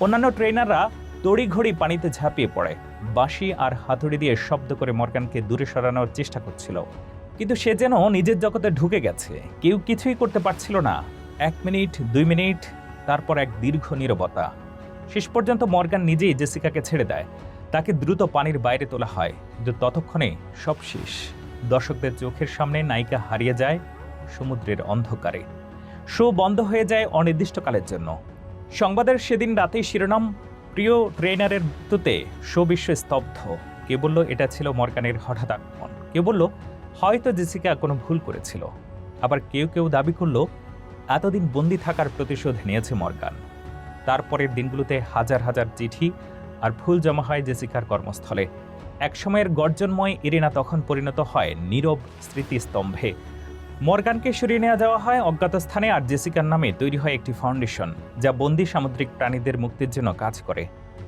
অন্যান্য ট্রেনাররা তড়িঘড়ি পানিতে ঝাঁপিয়ে পড়ে। বাঁশি আর হাতুড়ি দিয়ে শব্দ করে মর্গানকে দূরে সরানোর চেষ্টা করছিল। কিন্তু সে যেন নিজের জগতে ঢুকে গেছে। কেউ কিছুই করতে পারছিল না। এক মিনিট, দুই মিনিট, তারপর এক দীর্ঘ নীরবতা। শেষ পর্যন্ত মর্গান নিজেই জেসিকাকে ছেড়ে দেয়। তাকে দ্রুত পানির বাইরে তোলা হয়। কিন্তু ততক্ষণে সব শেষ। দর্শকদের চোখের সামনে নায়িকা হারিয়ে যায় সমুদ্রের অন্ধকারে। শো বন্ধ হয়ে যায় অনির্দিষ্টকালের জন্য। সংবাদের সেদিন রাতেই শিরোনাম, প্রিয় ট্রেনারের মৃত্যুতে শো বিশ্ব স্তব্ধ। কে বলল, এটা ছিল মর্গানের হঠাৎ আগমন কেউ বলল, হয়তো জেসিকা কোনো ভুল করেছিল আবার কেউ কেউ দাবি করল, এতদিন বন্দি থাকার প্রতিশোধ নিয়েছে মর্গান তারপরের দিনগুলোতে হাজার হাজার চিঠি আর ফুল জমা হয় জেসিকার কর্মস্থলে। একসময়ের গর্জনময় ইরিনা তখন পরিণত হয় নীরব স্মৃতিস্তম্ভে। মর্গানকে সরিয়ে নেওয়া দেওয়া হয় অজ্ঞাত স্থানে আর জেসিকার নামে তৈরি হয় একটি ফাউন্ডেশন, যা বন্দি সামুদ্রিক প্রাণীদের মুক্তির জন্য কাজ করে।